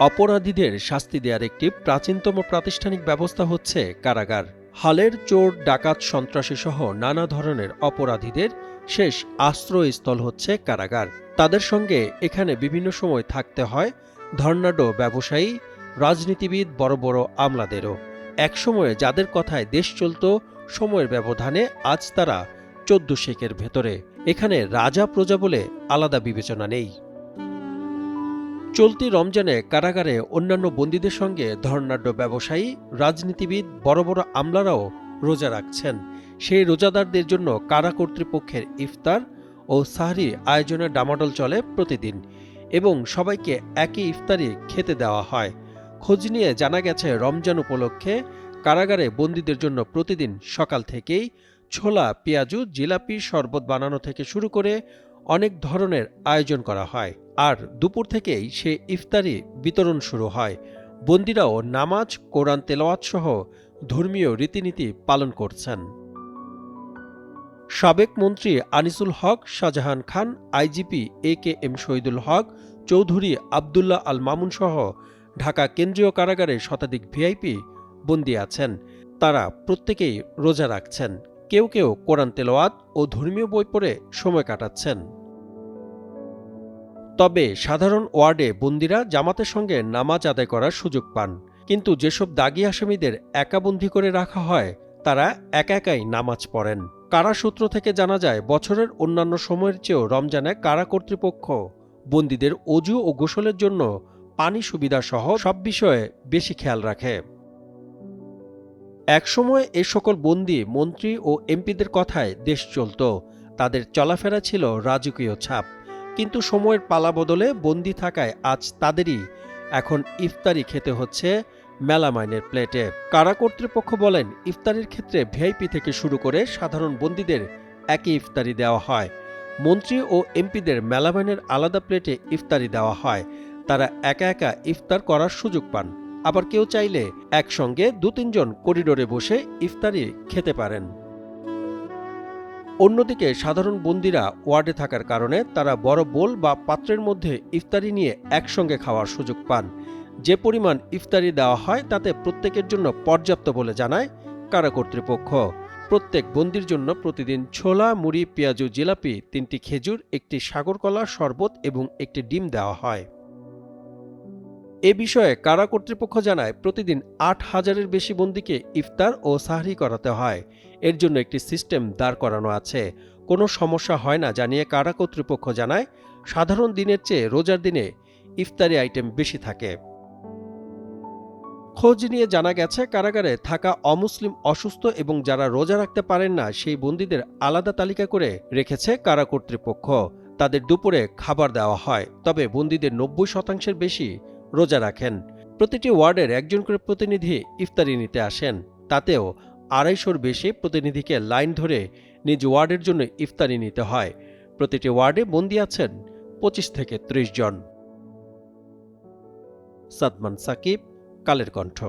অপরাধীদের শাস্তি দেওয়ার একটি প্রাচীনতম প্রাতিষ্ঠানিক ব্যবস্থা হচ্ছে কারাগার। হালের চোর, ডাকাত সন্ত্রাসী সহ নানা ধরনের অপরাধীদের শেষ আশ্রয়স্থল হচ্ছে কারাগার। তাদের সঙ্গে এখানে বিভিন্ন সময় থাকতে হয় ধর্নাডো ব্যবসায়ী, রাজনীতিবিদ, বড় বড় আমলাদেরও। একসময়ে যাদের কথায় দেশ চলত, সময়ের ব্যবধানে আজ তারা চোদ্দ শেখের ভেতরে। এখানে রাজা প্রজা বলে আলাদা বিবেচনা নেই। চলতি রমজানে কারাগারে অন্যান্য বন্দীদের সঙ্গে ধর্নাঢ্য ব্যবসায়ী, রাজনীতিবিদ, বড় বড় আমলারাও রোজা রাখছেন। সেই রোজাদারদের জন্য কারা কর্তৃপক্ষের ইফতার ও সাহরি আয়োজনের ডামাডল চলে প্রতিদিন এবং সবাইকে একই ইফতারি খেতে দেওয়া হয়। খোঁজ নিয়ে জানা গেছে, রমজান উপলক্ষে কারাগারে বন্দীদের জন্য প্রতিদিন সকাল থেকেই ছোলা, পেঁয়াজু, জিলাপি শরবত বানানো থেকে শুরু করে অনেক ধরনের আয়োজন করা হয়। আর দুপুর থেকেই সে ইফতারি বিতরণ শুরু হয়। বন্দিরাও নামাজ, কোরআন তেলাওয়াত সহ ধর্মীয় রীতিনীতি পালন করছেন। সাবেক মন্ত্রী Anisul Haque, Shahjahan Khan, IGP A K M Shahidul Haque, Chowdhury Abdullah Al Mamun সহ ঢাকা কেন্দ্রীয় কারাগারে শতাধিক ভিআইপি বন্দী আছেন। তারা প্রত্যেকেই রোজা রাখছেন। কেউ কেউ কোরআন তেলাওয়াত ও ধর্মীয় বই পড়ে সময় কাটাচ্ছেন। তবে সাধারণ ওয়ার্ডে বন্দিরা জামাতের সঙ্গে নামাজ আদায় করার সুযোগ পান। কিন্তু যেসব দাগি আসামিদের একাবন্দি করে রাখা হয়, তারা একা একাই নামাজ পড়েন। কারা সূত্র থেকে জানা যায়, বছরের অন্যান্য সময়ের চেয়েও রমজানে কারা কর্তৃপক্ষ বন্দীদের অজু ও গোসলের জন্য পানি সুবিধা সহ সব বিষয়ে বেশি খেয়াল রাখে। একসময় এ সকল বন্দী, মন্ত্রী ও এমপিদের কথায় দেশ চলত। তাদের চলাফেরা ছিল রাজকীয় ছাপ। কিন্তু সময়ের পালা বদলে বন্দি থাকায় আজ তাদেরই এখন ইফতারি খেতে হচ্ছে মেলামাইনের প্লেটে। কারা কর্তৃপক্ষ বলেন, ইফতারির ক্ষেত্রে ভিআইপি থেকে শুরু করে সাধারণ বন্দীদের একই ইফতারি দেওয়া হয়। মন্ত্রী ও এমপিদের মেলামাইনের আলাদা প্লেটে ইফতারি দেওয়া হয়। তারা একা একা ইফতার করার সুযোগ পান। আবার কেউ চাইলে একসঙ্গে দু তিনজন করিডোরে বসে ইফতারি খেতে পারেন। অন্যদিকে সাধারণ বন্দীরা ওয়ার্ডে থাকার কারণে তারা বড় বোল বা পাত্রের মধ্যে ইফতারি নিয়ে একসঙ্গে খাওয়ার সুযোগ পান। যে পরিমাণ ইফতারি দেওয়া হয় তাতে প্রত্যেকের জন্য পর্যাপ্ত বলে জানায় কারা কর্তৃপক্ষ। প্রত্যেক বন্দির জন্য প্রতিদিন ছোলা, মুড়ি, পেঁয়াজু জিলাপি, তিনটি খেজুর, একটি সাগরকলা, শরবত এবং একটি ডিম দেওয়া হয়। এ বিষয়ে কারা কর্তৃপক্ষ জানায়, প্রতিদিন আট হাজারের বেশি বন্দীকে ইফতার ও সাহরি করাতে হয়। এর জন্য একটি সিস্টেম দাঁড় করানো আছে। কোনো সমস্যা হয় না জানিয়ে কারা কর্তৃপক্ষ জানায়। সাধারণ দিনের চেয়ে রোজার দিনে ইফতারি আইটেম বেশি থাকে। খোঁজ নিয়ে জানা গেছে, কারাগারে থাকা অমুসলিম অসুস্থ এবং যারা রোজা রাখতে পারেন না, সেই বন্দীদের আলাদা তালিকা করে রেখেছে কারা কর্তৃপক্ষ। তাদের দুপুরে খাবার দেওয়া হয়, তবে বন্দীদের নব্বই শতাংশের বেশি রোজা রাখেন। প্রতিটি ওয়ার্ডের একজন করে প্রতিনিধি ইফতারি নিতে আসেন। তাতেও আড়াইশোর বেশি প্রতিনিধিকে লাইন ধরে নিজ ওয়ার্ডের জন্য ইফতারি নিতে হয়। প্রতিটি ওয়ার্ডে বন্দি আছেন পঁচিশ থেকে ত্রিশ জন। সাদমান সাকিব, কালের কণ্ঠ।